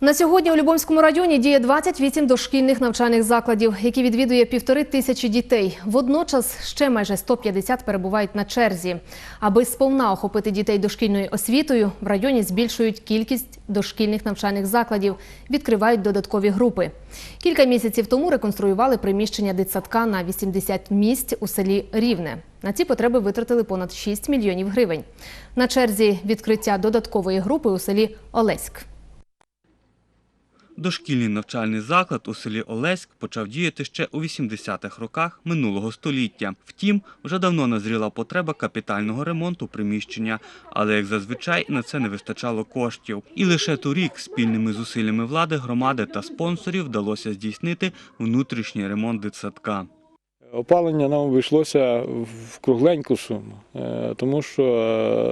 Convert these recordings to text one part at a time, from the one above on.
На сьогодні у Любомському районі діє 28 дошкільних навчальних закладів, які відвідує півтори тисячі дітей. Водночас ще майже 150 перебувають на черзі. Аби сповна охопити дітей дошкільною освітою, в районі збільшують кількість дошкільних навчальних закладів, відкривають додаткові групи. Кілька місяців тому реконструювали приміщення дитсадка на 80 місць у селі Рівне. На ці потреби витратили понад 6 мільйонів гривень. На черзі відкриття додаткової групи у селі Олеськ. Дошкільний навчальний заклад у селі Олеськ почав діяти ще у 80-х роках минулого століття. Втім, вже давно назріла потреба капітального ремонту приміщення, але як зазвичай на це не вистачало коштів. І лише торік спільними зусиллями влади, громади та спонсорів вдалося здійснити внутрішній ремонт дитсадка. Опалення нам обійшлося в кругленьку суму, е, тому що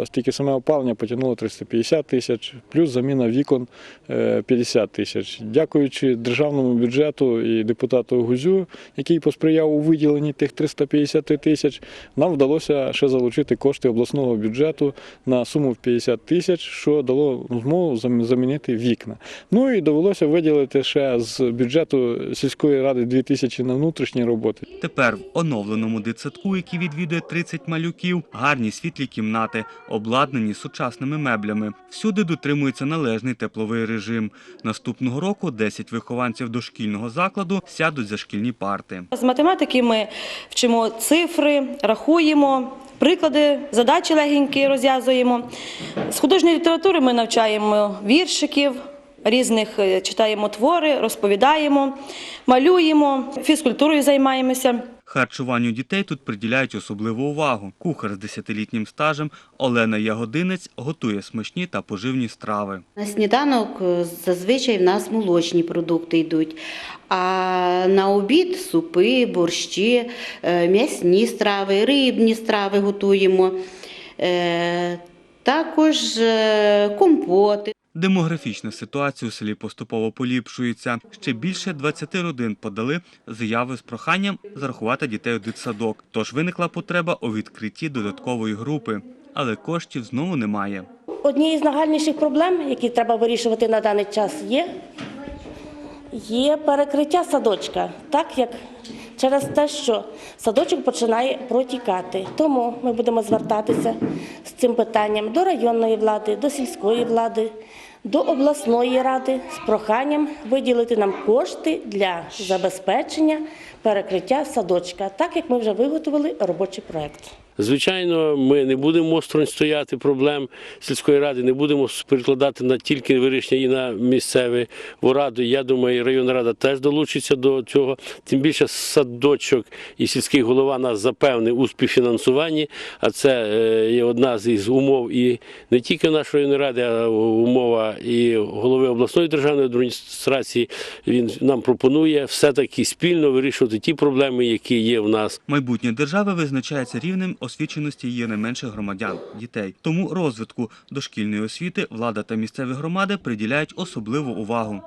е, тільки саме опалення потягнуло 350 тисяч, плюс заміна вікон е, 50 тисяч. Дякуючи державному бюджету і депутату Гузю, який посприяв у виділенні тих 350 тисяч, нам вдалося ще залучити кошти обласного бюджету на суму в 50 тисяч, що дало змогу замінити вікна. Ну і довелося виділити ще з бюджету сільської ради 2 тисячі на внутрішні роботи. Тепер в оновленому дитсадку, який відвідує 30 малюків, гарні світлі кімнати, обладнані сучасними меблями. Всюди дотримується належний тепловий режим. Наступного року 10 вихованців дошкільного закладу сядуть за шкільні парти. З математики ми вчимо цифри, рахуємо, приклади, задачі легенькі розв'язуємо. З художньої літератури ми навчаємо віршиків, різних е, читаємо твори, розповідаємо, малюємо, фізкультурою займаємося. Харчуванню дітей тут приділяють особливу увагу. Кухар з 10-літнім стажем Олена Ягодинець готує смачні та поживні страви. На сніданок е, зазвичай в нас молочні продукти йдуть, а на обід супи, борщі, е, м'ясні страви, рибні страви готуємо, Е, також компоти. Демографічна ситуація у селі поступово поліпшується. Ще більше 20 родин подали заяви з проханням зарахувати дітей у дитсадок. Тож виникла потреба у відкритті додаткової групи. Але коштів знову немає. Однією з нагальніших проблем, які треба вирішувати на даний час, є, є перекриття садочка, так як через те, що садочок починає протікати. Тому ми будемо звертатися з цим питанням до районної влади, до сільської влади, до обласної ради з проханням виділити нам кошти для забезпечення перекриття садочка, так як ми вже виготовили робочий проект. Звичайно, ми не будемо осторонь стояти проблем сільської ради, не будемо перекладати на тільки вирішення і на місцеві раду. Я думаю, районна рада теж долучиться до цього. Тим більше садочок і сільський голова нас запевнив у співфінансуванні, а це е, є одна з умов і не тільки нашої районної ради, а умова і голови обласної державної адміністрації. Він нам пропонує все-таки спільно вирішувати ті проблеми, які є в нас. Майбутнє держави визначається рівнем освіченості є не менше громадян дітей. Тому розвитку дошкільної освіти влада та місцеві громади приділяють особливу увагу.